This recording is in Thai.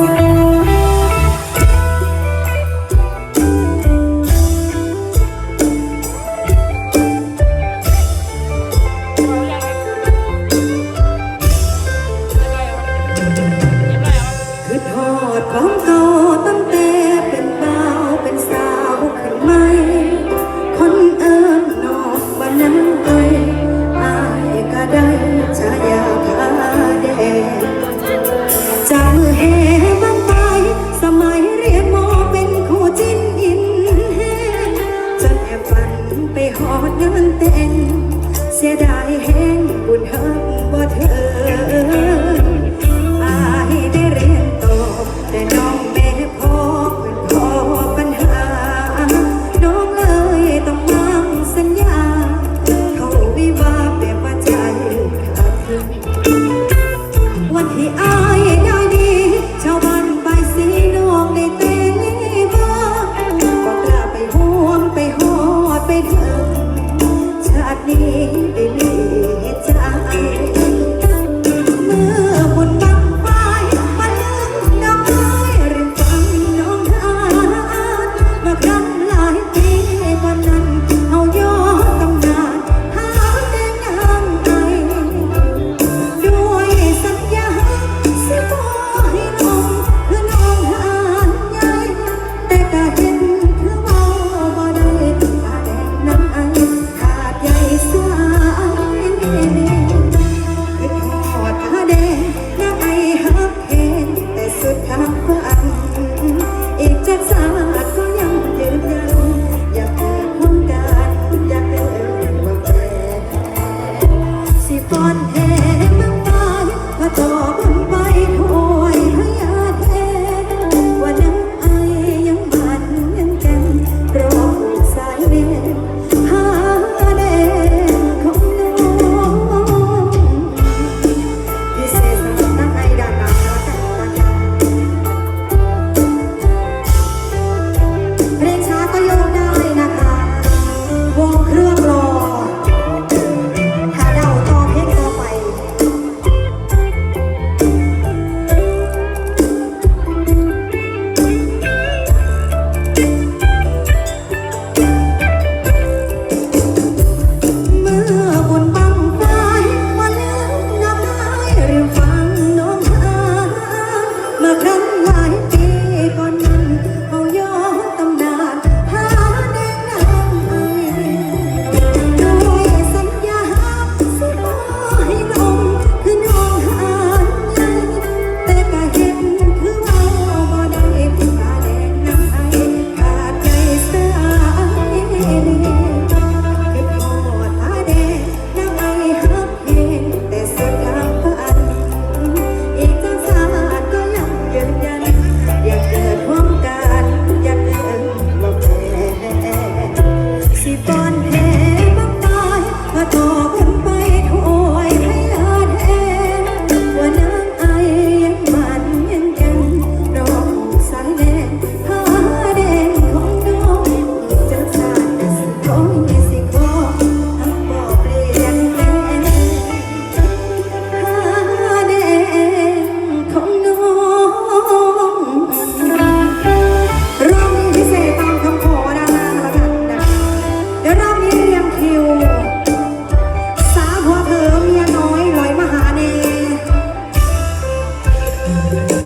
คือ สมัยเรียนมอเป็นคู่จิ้นอินแฮจนแอบฝันไปหอดเงินเต้น เสียดายแห้งบุญเฮิกบ่เธอ You.